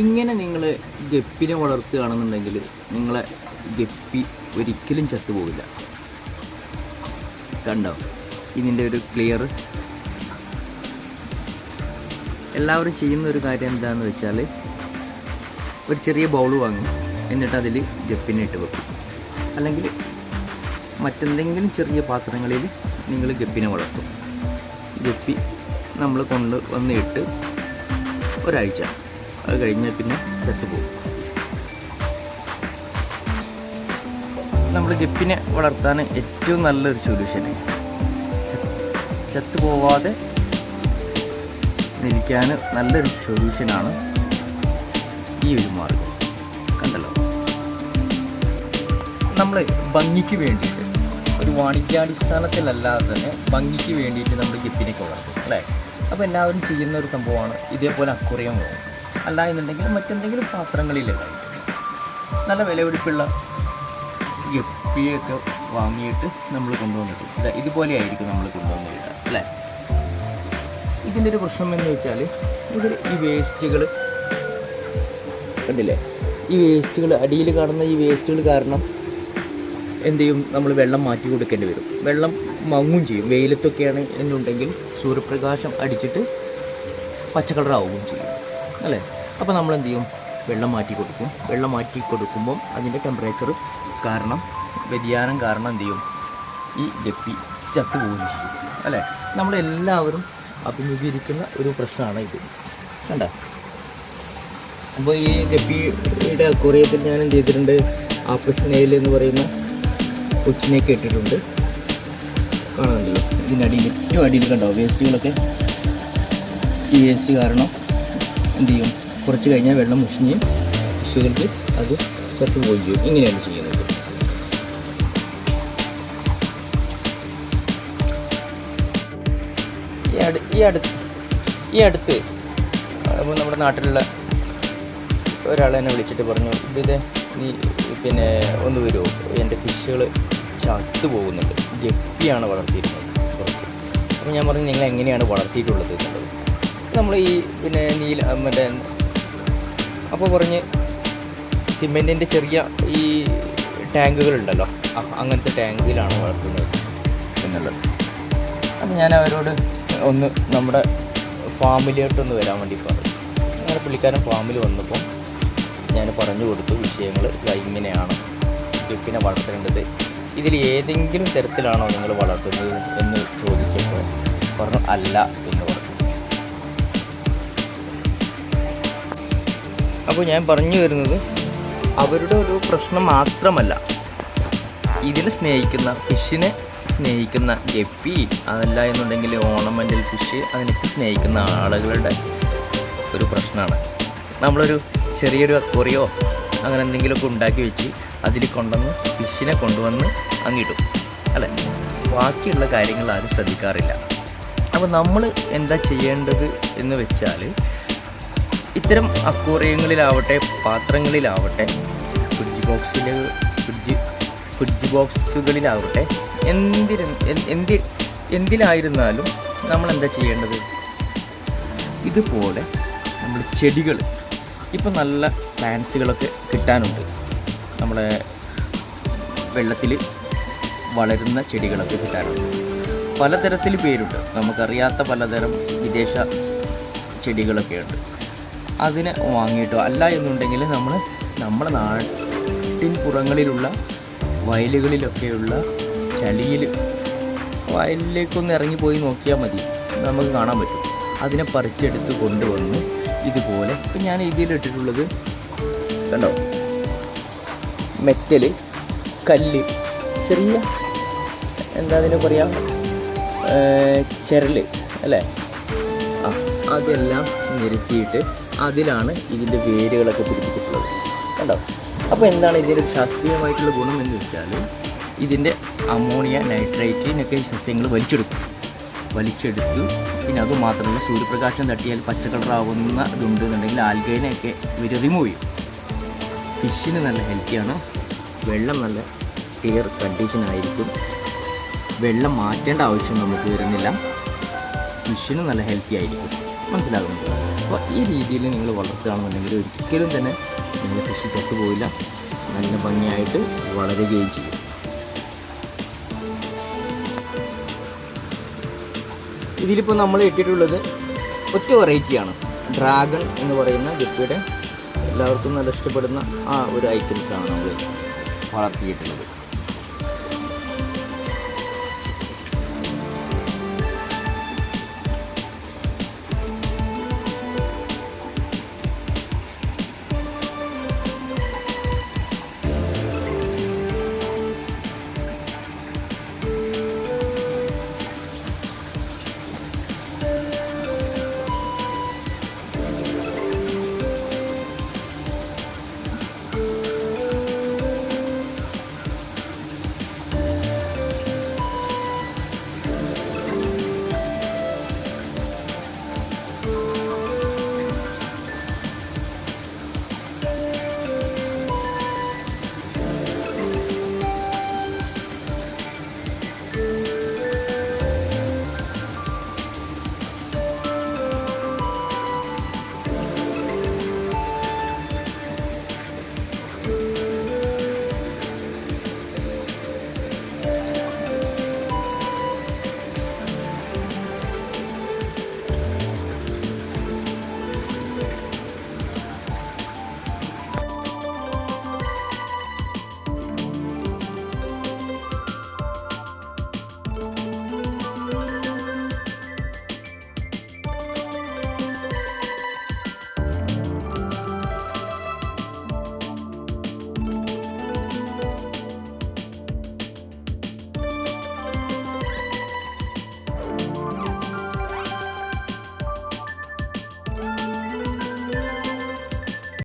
ഇങ്ങനെ നിങ്ങൾ ഗപ്പിനെ വളർത്തുകയാണെന്നുണ്ടെങ്കിൽ നിങ്ങളെ ഗപ്പി ഒരിക്കലും ചത്തുപോകില്ല കണ്ടോ? ഇതിന്റെ ഒരു ക്ലിയർ എല്ലാവരും ചെയ്യുന്ന ഒരു കാര്യം എന്താണെന്ന് വെച്ചാൽ ഒരു ചെറിയ ബൗൾ വാങ്ങും. എന്നിട്ട് അതിൽ ഗപ്പിനെ ഇട്ട് വെക്കും. അല്ലെങ്കിൽ മറ്റെന്തെങ്കിലും ചെറിയ പാത്രങ്ങളിൽ നിങ്ങൾ ഗപ്പിനെ വളർത്തും. ഗപ്പി നമ്മൾ കൊണ്ട് വന്നിട്ട് ഒരാഴ്ച അത് കഴിഞ്ഞാൽ പിന്നെ ചത്തുപോകും. നമ്മൾ ഗപ്പിനെ വളർത്താൻ ഏറ്റവും നല്ലൊരു സൊല്യൂഷൻ ചത്തുപോവാതെ നിൽക്കാൻ നല്ലൊരു സൊല്യൂഷനാണ് ഈ ഒരു മാർഗം. കണ്ടല്ലോ? നമ്മൾ ഭംഗിക്ക് വേണ്ടിയിട്ട് ഒരു വാണിജ്യാടിസ്ഥാനത്തിലല്ലാതെ തന്നെ ഭംഗിക്ക് വേണ്ടിയിട്ട് നമ്മൾ ഗപ്പിനൊക്കെ വളർത്തും അല്ലേ? അപ്പോൾ എല്ലാവരും ചെയ്യുന്ന ഒരു സംഭവമാണ് ഇതേപോലെ അക്കുറയും വാങ്ങും അല്ല എന്നുണ്ടെങ്കിൽ മറ്റെന്തെങ്കിലും പാത്രങ്ങളിൽ നല്ല വിലപിടിപ്പുള്ള ഗപ്പിയൊക്കെ വാങ്ങിയിട്ട് നമ്മൾ കൊണ്ടുവന്നിട്ടു. ഇതാ ഇതുപോലെയായിരിക്കും നമ്മൾ കൊണ്ടുവന്നിട്ട് അല്ലേ? ഇതിന്റെ ഒരു പ്രശ്നം എന്ന് വെച്ചാൽ ഇതിൽ ഈ വേസ്റ്റുകൾ കണ്ടില്ലേ? ഈ വേസ്റ്റുകൾ അടിയിൽ കാണുന്ന ഈ വേസ്റ്റുകൾ കാരണം എന്ത് ചെയ്യും? നമ്മൾ വെള്ളം മാറ്റി കൊടുക്കേണ്ടി വരും. വെള്ളം മങ്ങും ചെയ്യും. വെയിലത്തൊക്കെയാണ് എന്നുണ്ടെങ്കിൽ സൂര്യപ്രകാശം അടിച്ചിട്ട് പച്ചക്കളറാവുകയും ചെയ്യും. അല്ലേ? അപ്പോൾ നമ്മൾ എന്ത് ചെയ്യും വെള്ളം മാറ്റി കൊടുക്കും. വെള്ളം മാറ്റി കൊടുക്കുമ്പം അതിന്റെ ടെമ്പറേച്ചർ കാരണം വ്യതിയാനം കാരണം എന്ത് ചെയ്യും ഈ ഗപ്പി ചത്തുപോകും അല്ലേ? നമ്മളെല്ലാവരും അഭിമുഖീകരിക്കുന്ന ഒരു പ്രശ്നമാണ് ഇത്. കണ്ട? അപ്പോൾ ഈ ഗപ്പിയുടെ അക്വറിയത്തിൽ ഞാൻ എന്ത് ചെയ്തിട്ടുണ്ട്? ആപ്പിൾ സ്നെയിൽ എന്ന് പറയുന്ന കൊച്ചിനെയൊക്കെ ഇട്ടിട്ടുണ്ട് കാണുന്നുണ്ടല്ലോ ഇതിന്റെ അടിയിൽ ഏറ്റവും അടിയിൽ കണ്ടോ? വേസ്റ്റുകളൊക്കെ. ഈ വേസ്റ്റ് കാരണം എന്ത് ചെയ്യും? കുറച്ച് കഴിഞ്ഞാൽ വെള്ളം മുഷിഞ്ഞ് ഫിഷുകൾക്ക് അത് ചത്തുപോയി ചെയ്യും. ഇങ്ങനെയാണ് ചെയ്യുന്നത്. ഈ അടു ഈ അടുത്ത് ഈ അടുത്ത് അപ്പോൾ നമ്മുടെ നാട്ടിലുള്ള ഒരാൾ എന്നെ വിളിച്ചിട്ട് പറഞ്ഞു ഇത് നീ പിന്നെ ഒന്ന് വരുമോ എന്റെ ഫിഷുകൾ ചത്തു പോകുന്നുണ്ട്. ഗപ്പിയാണ് വളർത്തിയിരുന്നത് അപ്പോൾ ഞാൻ പറഞ്ഞു നിങ്ങൾ എങ്ങനെയാണ് വളർത്തിയിട്ടുള്ളത് എന്നുള്ളത്? നമ്മൾ ഈ പിന്നെ നീല മറ്റേ അപ്പോൾ പറഞ്ഞ് സിമെന്റിന്റെ ചെറിയ ഈ ടാങ്കുകളുണ്ടല്ലോ. അങ്ങനത്തെ ടാങ്കിലാണ് വളർത്തുന്നത് എന്നുള്ളത്. അപ്പം ഞാൻ അവരോട് ഒന്ന് നമ്മുടെ ഫാമിലിയായിട്ടൊന്ന് വരാൻ വേണ്ടി പറഞ്ഞു. അങ്ങനെ പുള്ളിക്കാരൻ ഫാമിൽ വന്നപ്പം ഞാൻ പറഞ്ഞു കൊടുത്തു വിഷയങ്ങൾ ഇങ്ങനെയാണ് ഗപ്പിനെ വളർത്തേണ്ടത്. ഇതിൽ ഏതെങ്കിലും തരത്തിലാണോ നിങ്ങൾ വളർത്തുന്നത് എന്ന് ചോദിച്ചപ്പോൾ പറഞ്ഞു അല്ല എന്ന് അപ്പോൾ ഞാൻ പറഞ്ഞു വരുന്നത് അവരുടെ ഒരു പ്രശ്നം മാത്രമല്ല. ഇതിനെ സ്നേഹിക്കുന്ന ഫിഷിനെ സ്നേഹിക്കുന്ന ഗപ്പി അതല്ല എന്നുണ്ടെങ്കിൽ ഓണമെന്റൽ ഫിഷ് അതിനൊക്കെ സ്നേഹിക്കുന്ന ആളുകളുടെ ഒരു പ്രശ്നമാണ്. നമ്മളൊരു ചെറിയൊരു അക്വറിയോ അങ്ങനെ എന്തെങ്കിലുമൊക്കെ ഉണ്ടാക്കി വെച്ച് അതിൽ കൊണ്ടുവന്ന് ഫിഷിനെ കൊണ്ടുവന്ന് അങ്ങിടും അല്ലേ? ബാക്കിയുള്ള കാര്യങ്ങൾ ആരും ശ്രദ്ധിക്കാറില്ല. അപ്പോൾ നമ്മൾ എന്താ ചെയ്യേണ്ടത് എന്ന് വെച്ചാൽ ഇത്തരം അക്വറിയങ്ങളിലാവട്ടെ പാത്രങ്ങളിലാവട്ടെ ഫ്രിഡ്ജ് ബോക്സിൽ ഫ്രിഡ്ജ് ഫ്രിഡ്ജ് ബോക്സുകളിലാവട്ടെ എന്തിനും എന്ത് എന്തി എന്തിലായിരുന്നാലും നമ്മൾ എന്താ ചെയ്യേണ്ടത്? ഇതുപോലെ നമ്മൾ ചെടികൾ ഇപ്പം നല്ല പ്ലാന്റ്സുകളൊക്കെ കിട്ടാനുണ്ട്. നമ്മുടെ വെള്ളത്തിൽ വളരുന്ന ചെടികളൊക്കെ കിട്ടാനുണ്ട്. പലതരത്തിൽ പേരുണ്ട്. നമുക്കറിയാത്ത പലതരം വിദേശ ചെടികളൊക്കെ ഉണ്ട് അതിനെ വാങ്ങിയിട്ടോ. അല്ല എന്നുണ്ടെങ്കിൽ നമ്മൾ നമ്മുടെ നാട്ടിൻ പുറങ്ങളിലുള്ള വയലുകളിലൊക്കെയുള്ള ചളിയിൽ വയലിലേക്കൊന്ന് ഇറങ്ങിപ്പോയി നോക്കിയാൽ മതി. നമുക്ക് കാണാൻ പറ്റും. അതിനെ പറിച്ചെടുത്ത് കൊണ്ടുവന്ന് ഇതുപോലെ ഇപ്പം ഞാൻ ഇതിലിട്ടിട്ടുള്ളത് കണ്ടോ? മെറ്റൽ കല്ല് ചെറിയ എന്താ അതിനെ പറയാ? ചിരൽ അല്ലേ? ആ അതെല്ലാം നിരത്തിയിട്ട് അതിലാണ് ഇതിന്റെ വേരുകളൊക്കെ പിടിച്ചിട്ടുള്ളത് കണ്ടോ? അപ്പോൾ എന്താണ് ഇതിന്റെ ശാസ്ത്രീയമായിട്ടുള്ള ഗുണം എന്ന് വെച്ചാൽ ഇതിന്റെ അമോണിയ നൈട്രേറ്റിനൊക്കെ സസ്യങ്ങൾ വലിച്ചെടുക്കും. വലിച്ചെടുത്തു. പിന്നെ അത് മാത്രമല്ല സൂര്യപ്രകാശം തട്ടിയാൽ പച്ച കളറാവുന്ന ഇതുണ്ടെന്നുണ്ടെങ്കിൽ ആൽഗേനെയൊക്കെ ഇവർ റിമൂവ് ചെയ്യും. ഫിഷിന് നല്ല ഹെൽത്തിയാണ് വെള്ളം നല്ല ക്ലിയർ കണ്ടീഷൻ ആയിരിക്കും. വെള്ളം മാറ്റേണ്ട ആവശ്യം നമുക്ക് വരുന്നില്ല. ഫിഷിന് നല്ല ഹെൽത്തി ആയിരിക്കും. മനസ്സിലാകുന്നുണ്ട്. അപ്പോൾ അപ്പോൾ ഈ രീതിയിൽ നിങ്ങൾ വളർത്തുകയാണെന്നുണ്ടെങ്കിൽ ഒരിക്കലും തന്നെ നിങ്ങൾ കൃഷി ചത്തുപോയില്ല നല്ല ഭംഗിയായിട്ട് വളരുകയും ചെയ്യും. ഇതിലിപ്പോൾ നമ്മൾ ഇട്ടിട്ടുള്ളത് ഒറ്റ വെറൈറ്റിയാണ്. ഡ്രാഗൺ എന്ന് പറയുന്ന ഗപ്പിയുടെ എല്ലാവർക്കും നല്ല ഇഷ്ടപ്പെടുന്ന ആ ഒരു ഐറ്റംസാണ് നമ്മൾ വളർത്തിയിട്ടുള്ളത്.